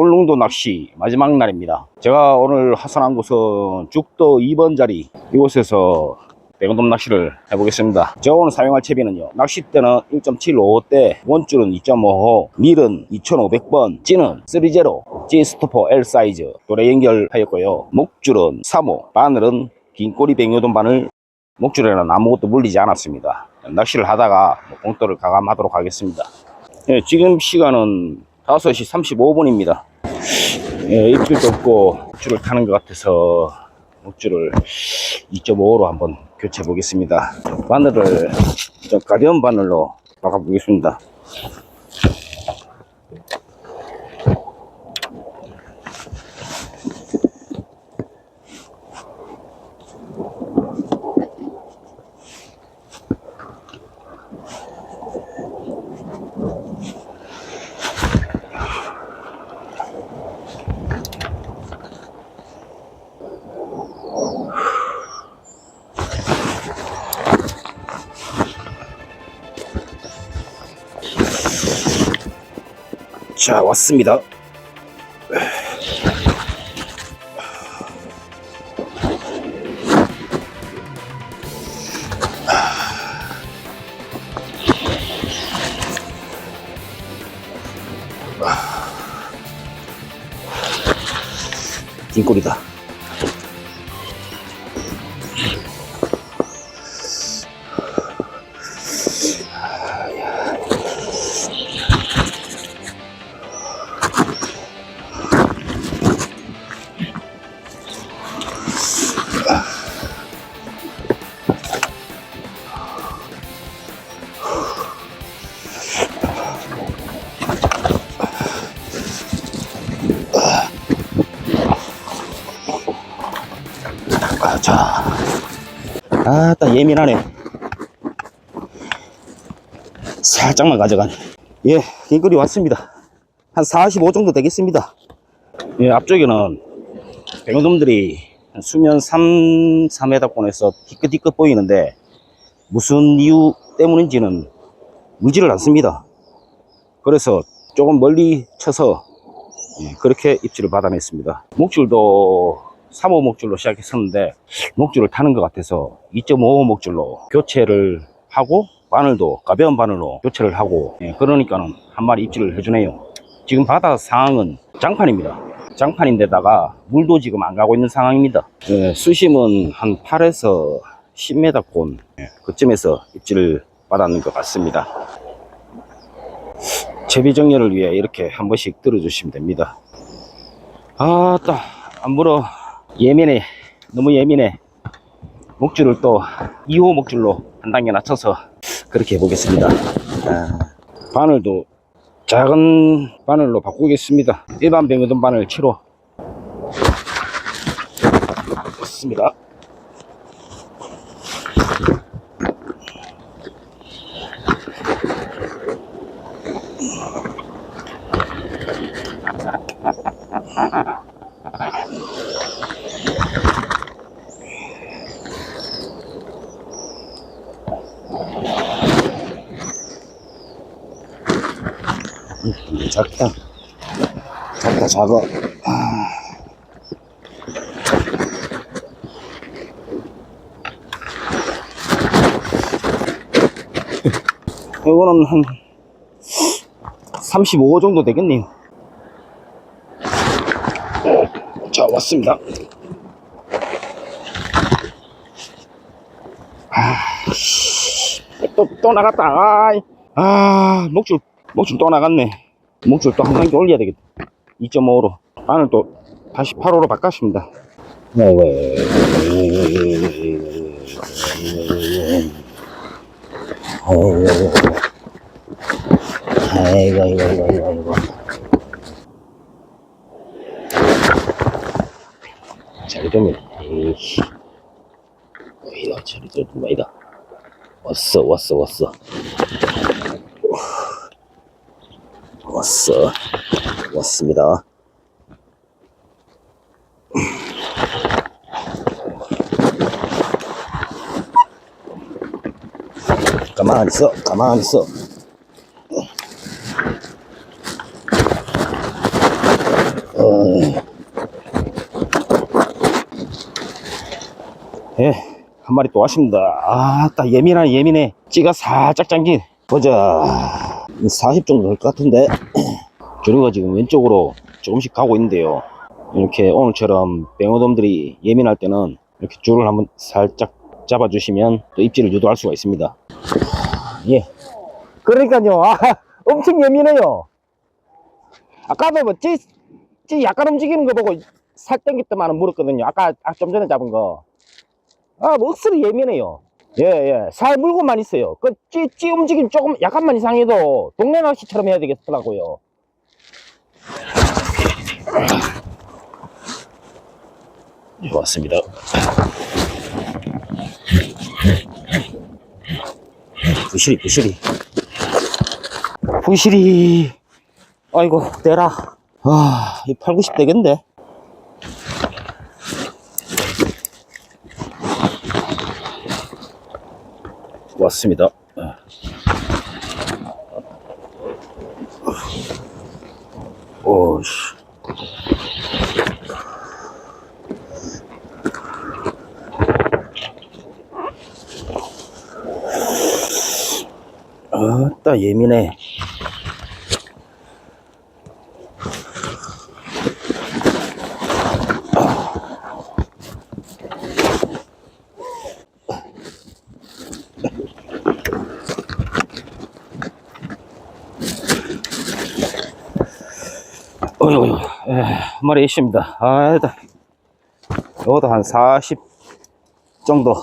울릉도 낚시 마지막 날입니다. 제가 오늘 하산한 곳은 죽도 2번 자리 이곳에서 대건돔 낚시를 해보겠습니다. 제가 오늘 사용할 채비는요. 낚싯대는 1.75대, 원줄은 2.5호, 릴은 2500번, 찌는 3제로, G 스토퍼 L 사이즈, 도래 연결하였고요. 목줄은 3호, 바늘은 긴 꼬리 백요돔 바늘, 목줄에는 아무것도 물리지 않았습니다. 낚시를 하다가 뭐 공도를 가감하도록 하겠습니다. 예, 지금 시간은 5시 35분입니다. 예, 입질도 없고 목줄을 타는 것 같아서 목줄을 2.5로 한번 교체해 보겠습니다. 바늘을 좀 가벼운 바늘로 박아 보겠습니다. 자, 왔습니다. 긴 꼬리다. 예민하네. 살짝만 가져가네. 예, 긴 거리 왔습니다. 한 45 정도 되겠습니다. 예, 앞쪽에는 백어돔들이 수면 3, 4m권에서 희끗희끗 보이는데 무슨 이유 때문인지는 물지를 않습니다. 그래서 조금 멀리 쳐서 예, 그렇게 입질을 받아냈습니다. 목줄도 3호 목줄로 시작했었는데 목줄을 타는 것 같아서 2.5호 목줄로 교체를 하고 바늘도 가벼운 바늘로 교체를 하고 예, 그러니까는 한 마리 입질을 해주네요. 지금 바다 상황은 장판입니다. 장판인데다가 물도 지금 안 가고 있는 상황입니다. 예, 수심은 한 8에서 10m권 예, 그쯤에서 입질을 받았는 것 같습니다. 채비 정렬을 위해 이렇게 한 번씩 들어주시면 됩니다. 아따 안 물어 예민해. 너무 예민해. 목줄을 또 2호 목줄로 한 단계 낮춰서 그렇게 해보겠습니다. 아, 바늘도 작은 바늘로 바꾸겠습니다. 일반 병어든 바늘 7호 됐습니다 작다. 작다 작아. 이거는 한 35 정도 되겠네요. 자 왔습니다. 아, 씨. 또, 또 나갔다. 아 목줄 목줄 또 나갔네 목줄 또 한 단계 올려야 되겠다 2.5로 바늘 또 다시 8호로 바꿨습니다 아이고 아이고 아이고 아이고 아이고 아이고 자리 좀 에이씨 이런 자리 좀 많이다 왔어 왔어 왔어 왔어. 왔습니다. 가만 있어, 가만 있어. 어. 예, 한 마리 또 왔습니다. 아, 딱 예민한 예민해. 찌가 살짝 잠긴. 보자. 40 정도 될 것 같은데. 조류가 지금 왼쪽으로 조금씩 가고 있는데요. 이렇게 오늘처럼 뱅어돔들이 예민할 때는 이렇게 줄을 한번 살짝 잡아주시면 또 입질을 유도할 수가 있습니다. 예. 그러니까요. 아, 엄청 예민해요. 아까도 뭐, 찌, 찌 약간 움직이는 거 보고 살 땡겼더만은 물었거든요. 아까, 아, 좀 전에 잡은 거. 아, 뭐, 억수로 예민해요. 예, 예. 살 물고만 있어요. 그, 찌, 찌 움직임 조금, 약간만 이상해도 동네 낚시처럼 해야 되겠더라고요. 좋았습니다. 부실이, 부실이. 부실이. 아이고, 내라. 아, 이 8, 90 되겠는데. 왔습니다. 오씨. 아따 예민해. 어휴, 에, 한 마리 있습니다. 아, 일단, 이것도 한 40 정도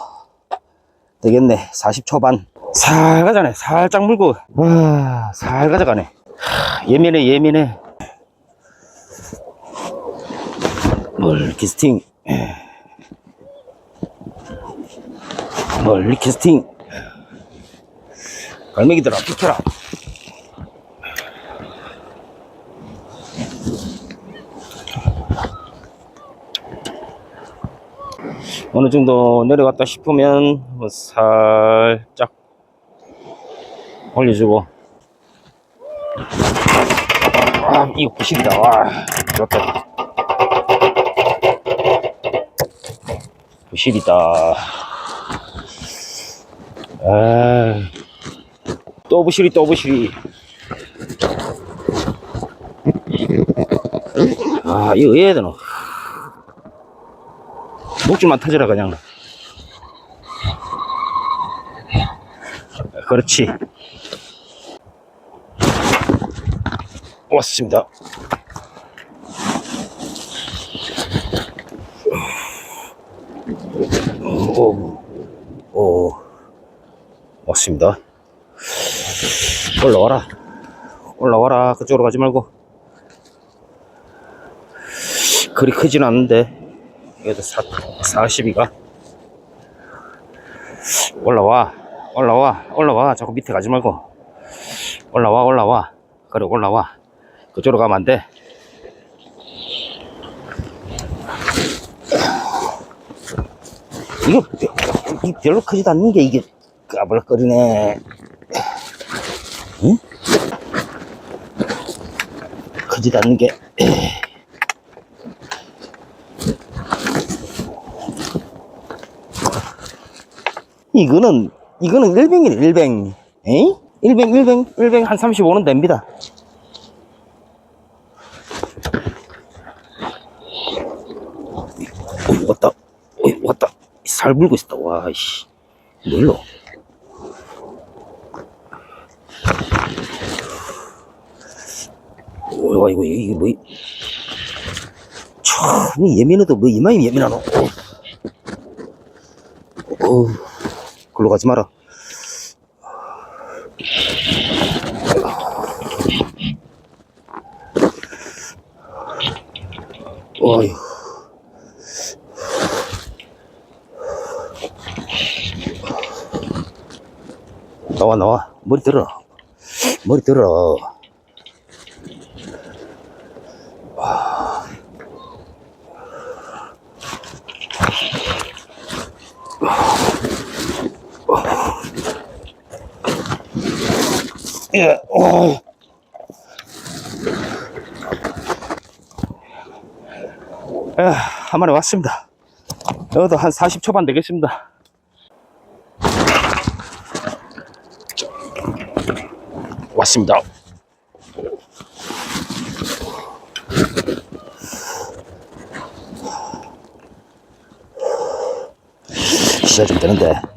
되겠네. 40 초반. 살 가자네. 살짝 물고, 와, 살 가져가네. 하, 예민해, 예민해. 멀리캐스팅. 멀리캐스팅. 갈매기들아, 비켜라. 어느 정도 내려갔다 싶으면 뭐 살짝 올려주고. 아 이거 부식이다. 와 좋다. 부실이다. 아 또 부실이 또 부실이. 아 이거 해야 되나 목줄만 터져라 그냥. 그렇지. 왔습니다. 오, 오, 왔습니다. 올라와라. 올라와라. 그쪽으로 가지 말고. 그리 크진 않는데 그래도 40이가? 올라와 올라와 올라와. 자꾸 밑에 가지 말고. 올라와 올라와. 그래 올라와. 그쪽으로 가면 안 돼. 이거 이 별로 크지도 않는 게 이게 까불거리네. 응? 크지도 않는 게 이거는 이거는 일뱅이네 일뱅 에이? 일뱅 일뱅 일뱅 한 35는 됩니다. 어이 왔다. 어이 왔다. 살 불고 있었다. 와이씨. 뭘로? 와 이거 이게 뭐 참 예민해도 뭐 이마임 예민하노? 어우 글로 가지 마라. 어휴. 나와, 나와. 머리 들어. 머리 들어. 한 마리 왔습니다. 여기도 한 40초반 되겠습니다. 왔습니다. 시작 좀 되는데.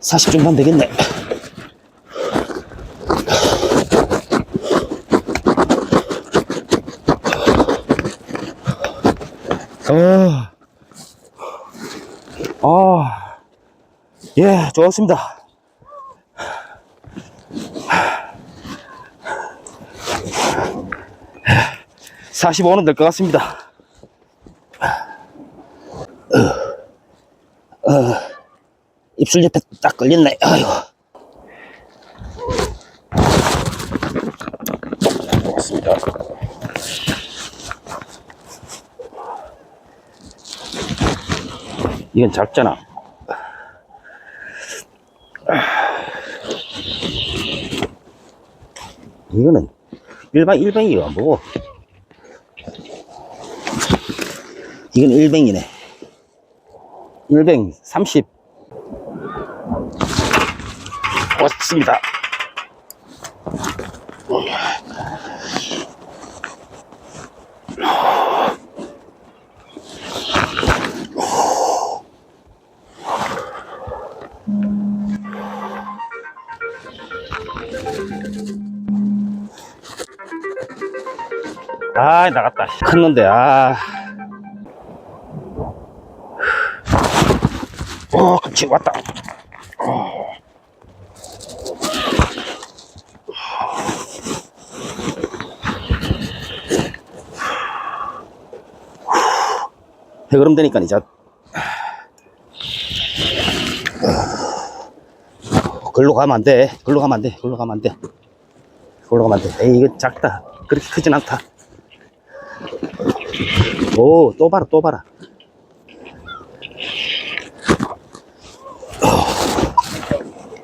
40점만 되겠네. 어, 아, 예, 좋았습니다. 사십오 는 될 것 같습니다. 입술 옆에 딱 걸렸네. 아이고. 고맙습니다. 이건 작잖아. 이거는 일반 일뱅이가 안 보고 이건 일뱅이네. 일뱅 30 왔습니다. 아 나갔다 컸는데 아 오, 그치, 왔다. 해그름 되니까 이제 글로 가면 안 돼. 글로 가면 안 돼. 글로 가면 안 돼. 글로 가면 안 돼. 에이, 이거 작다. 그렇게 크진 않다. 오, 또 봐라, 또 봐라.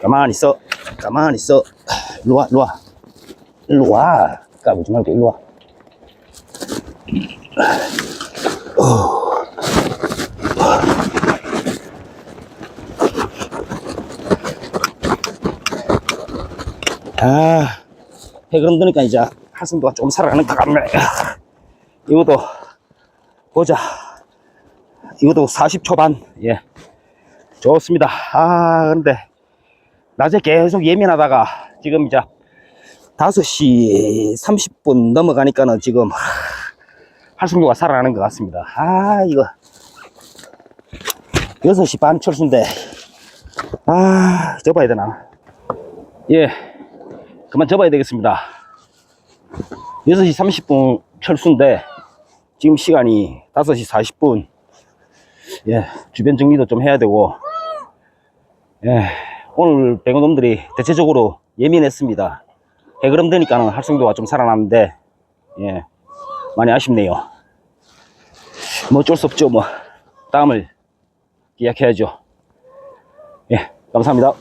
가만히 있어. 가만히 있어. 일로 와, 일로 와. 일로 와. 까부지 말고 일로 와. 아, 해그름 드니까 이제 한숨도가 좀 살아가는 것 같네. 이것도 보자. 이것도 40초 반. 예. 좋습니다. 아, 근데 낮에 계속 예민하다가 지금 이제 5시 30분 넘어가니까는 지금 한숨도가 살아나는 것 같습니다. 아, 이거 6시 반 철수인데 아, 접어야 되나? 예. 그만 접어야 되겠습니다. 6시 30분 철수인데 지금 시간이 5시 40분. 예, 주변 정리도 좀 해야 되고 예, 오늘 백어놈들이 대체적으로 예민했습니다. 해그름 되니까는 활성도가 좀 살아났는데 예, 많이 아쉽네요. 뭐 어쩔 수 없죠. 뭐 다음을 기약해야죠. 예, 감사합니다.